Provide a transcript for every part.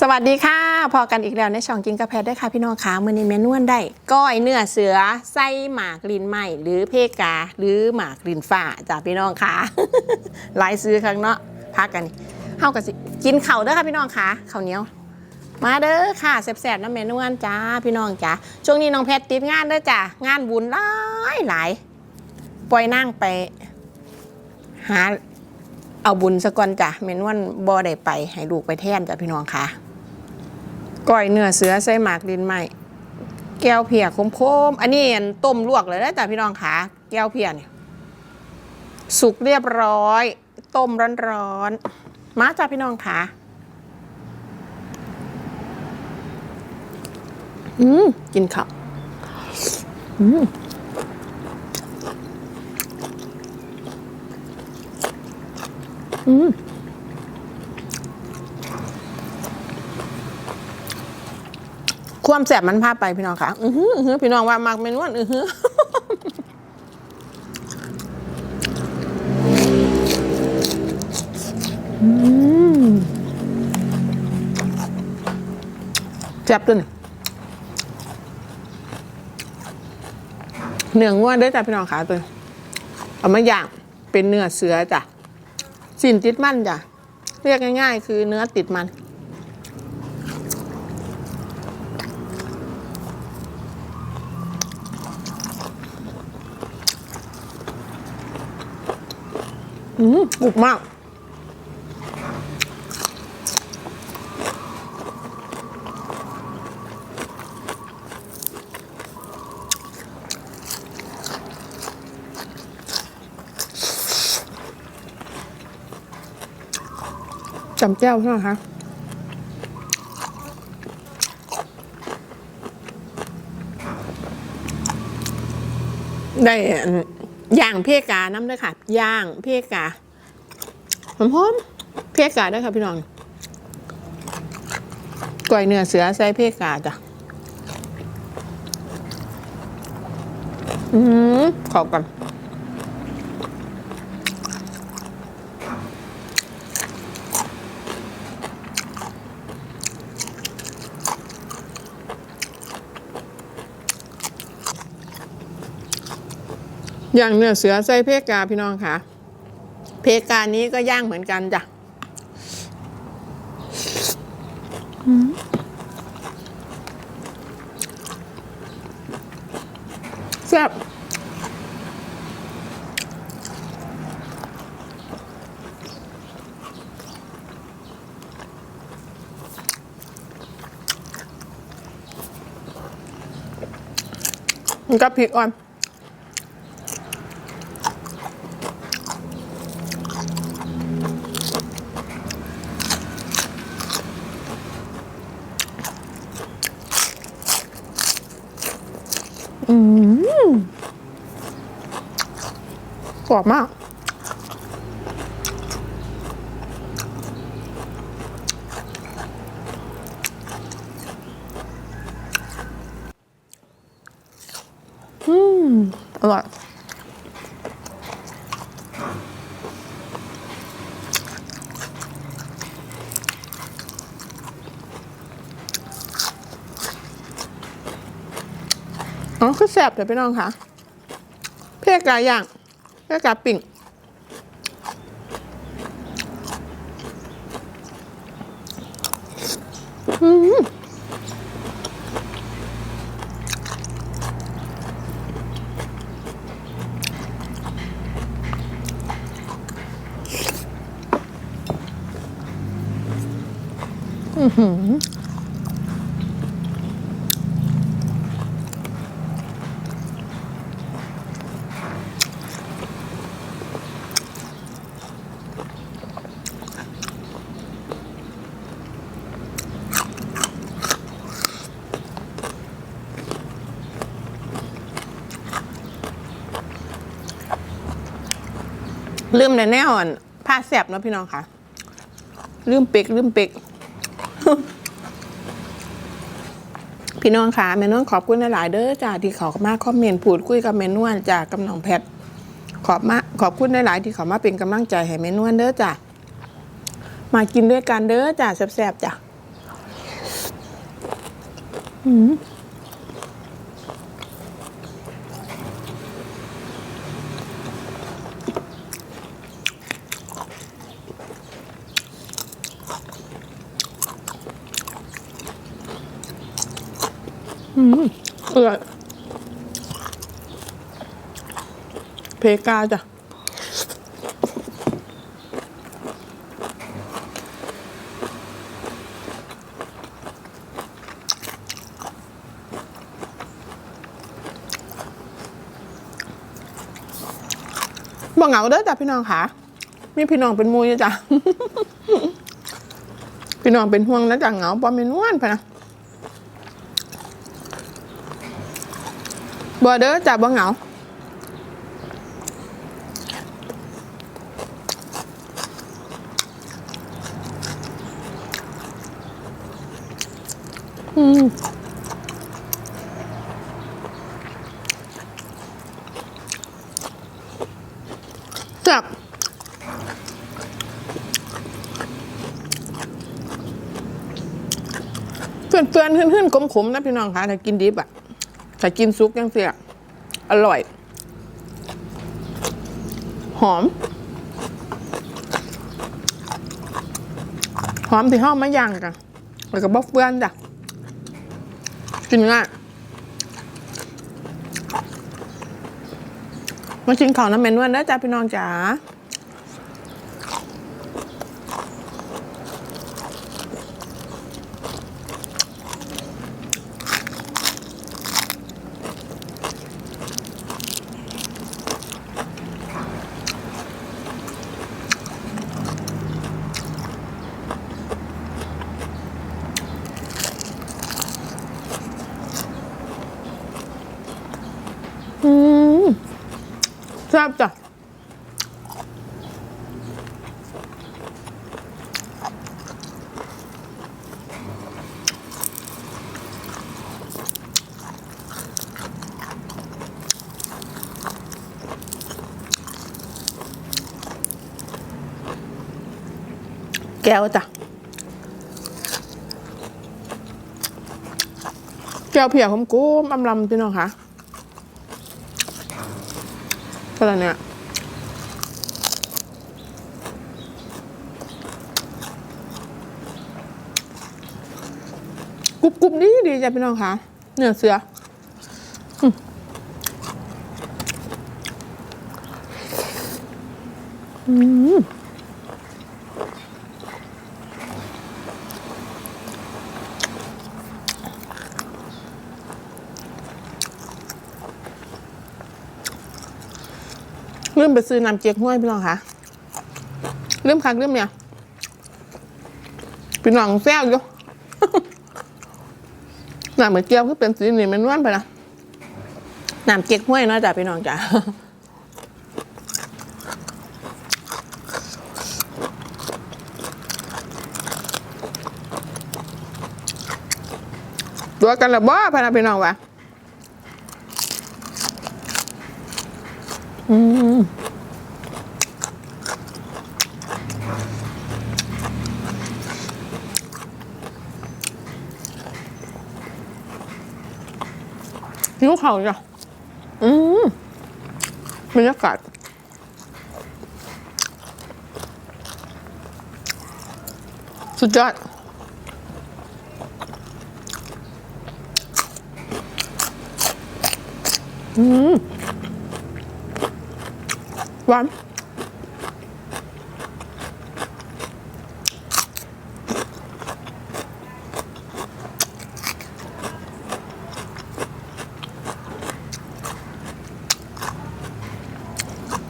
สวัสดีค่ะ พอกันอีกแล้วในช่องกินกาแฟได้ค่ะพี่น้องค่ะมือนี้เมนวนได้ก้อยเนื้อเสือไส้หมากลินไหมหรือเพกา หรือหมากลินฝ้าจ้าพี่น้องค่ะหลายซื้อครั้งเนาะพักกันนี่เฮากันสิกินเข่าเด้อค่ะพี่น้องค่ะข้าวเหนียว มาเด้อค่ะแซ่บๆน้ำเมนวนจ้าพี่น้องจ้าช่วงนี้น้องแพทติดงานเด้อจ้างานบุญหลายหลายปล่อยนั่งไป หาเอาบุญสะก่อนจ้ะเมนวนบ่ได้ไปให้ลูกไปแท่นจ้ะพี่น้องค่ะ ก้อยเนื้อเสือใส่หมากดินไหมแก้วเพียคมๆ อันนี้อันต้มลวกเลยนะจ้ะพี่น้องค่ะแก้วเพียเนี่ยสุกเรียบร้อย ต้มร้อนๆ มาจ้ะพี่น้องค่ะอืมกินข้าวอืมอืม ความแสบมันพาไปพี่น้องค่ะ อือหืออือหือพี่น้องว่ามากเมนวนอือหือแซ่บตัวนเนื้อง่วนเด้วยจ้ะพี่น้องค่ะตัวเอามาอย่างเป็นเนื้อเสือจ้ะสินติดมันจ้ะ เรียกง่ายๆ คือเนื้อติดมัน อืมกรุบมาก จำแจ้วใช่ไหมคะได้ ย่างเพกาน้ำด้วยค่ะ ย่างเพกาหอมๆเพกาด้วยค่ะพี่น้องก๋วยเนื้อเสือใส่เพกาจ้ะอืมขอบกัน ย่างเนื้อเสือใส่เพกาพี่น้องค่ะ เพกานี้ก็ย่างเหมือนกันจ้ะแซ่บมันก็พริกอ่อน อืมกรอบมาก อืม อร่อย อ๋อคือแซ่บเดี๋ยวไปน้องค่ะ เพียกาย่างเพียกาปิ่งอืมอื้อหือ ลืมในแน่อ่อนผ้าแสบเนาะพี่น้องค่ะ ลืมเป็กลืมเป็กพี่น้องค่ะแม่นวลขอบคุณหลาย ๆ เด้อจ้าที่เขามาคอมเมนต์พูดคุยกับแม่นวลจากกำนองแพทย์ขอบมาขอบคุณหลาย ๆ ที่ขามาเป็นกำลังใจให้แม่นวลเด้อจ้ามากินด้วยกันเด้อจ้าแซ่บๆจ้าเปื่ อยเพกาจ้ะบ่เหงาเด้อจ้ะพี่น้องค่ะ มีพี่น้องเป็นมูอยู่จ้ะ พี่น้องเป็นห่วงนะจ้ะเหงาบ่มีนวลพะนะ บ่เด้อจ้ะบ่เหงาอืมจับเพื่อนเพื่อนๆขึ้นๆขมๆนะพี่น้องคะถ้ากินดิบอะ ถ้ากินซุกยังเสียอร่อย หอม หอมที่ห้อมมะย่างกันแล้วก็บอเฟื่อนจ้ะกินง่ายมากินของน้ำเมนวันเด้จ้าพี่น้องจ๋า ซ่บจ้ะแก้วจ้ะ แก้วเพียผมกุ้มอำลำพี่น้องค่ะ ก็แล้วเนี่ยกรุบกรุบดีดีจ้ะพี่น้องคะเนื้อเสืออืม อืมลืมไปซื้อน้ำเจ๊กห้วยพี่น้องคะลืมคักลืมเนี่ยพี่น้องแซวอยู่น้ำเหมือนเกี๊ยวคือเป็นสีนี่มันนวลไปนะน้ำเก๊กห้วยนาะจ้ะพี่น้องจ้ะตัวกันละบ่พะนะพี่น้องวะ อืมหิวเข่าจ้ะอืมบรรยากาศสุดยอดอืม หวาน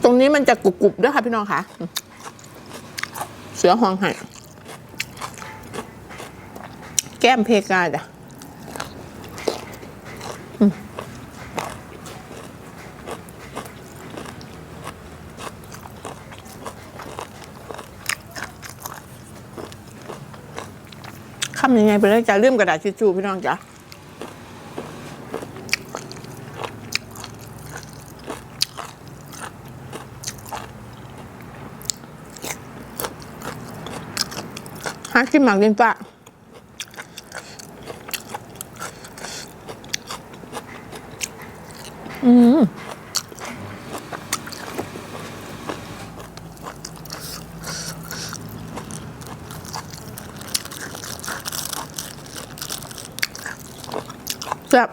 ตรงนี้มันจะกรุบๆด้วยค่ะพี่น้องค่ะ เสือหองไห่แก้มเพกาจ้ะำยังไงไปเลยจะเลื่อมกระดาษทิชชู่พี่น้องจ้ะหากินหมากดินปะ ซ่บ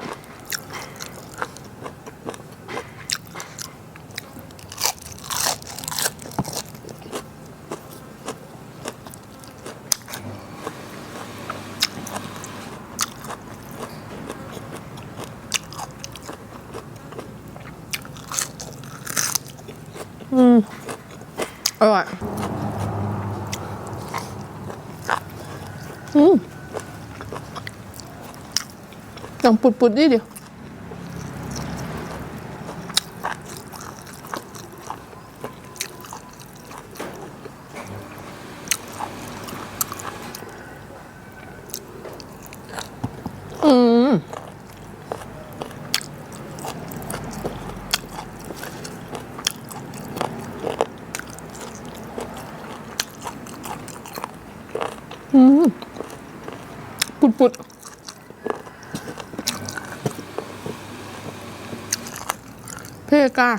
อืมอร่อยอืม อย่างปุดๆ ดิดิอืมอืมปุดๆเพกา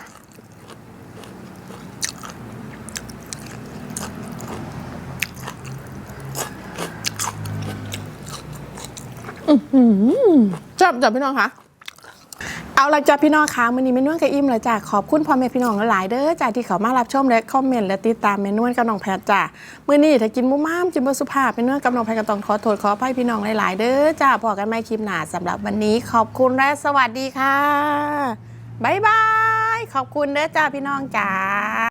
อือหือจับจับพี่น้องคะเอาละจ้ะพี่น้องคะมื้อนี้เมนวนกับอิ่มแล้วจ้ะขอบคุณพ่อแม่พี่น้องหลายๆเด้อจ้ะที่เขามารับชมและคอมเมนต์และติดตามเมนวนกับน้องแพทจ้ะมื้อนี้ถ้ากินมุม่ามจิมบ่สุภาพเมนวนกับน้องแพทก็ต้องขอโทษขออภัยพี่น้องหลายๆเด้อจ้ะพอกันใหม่คลิปหน้าสำหรับวันนี้ขอบคุณและสวัสดีค่ะ บายบาย ขอบคุณเด้อจ้าพี่น้องจ้า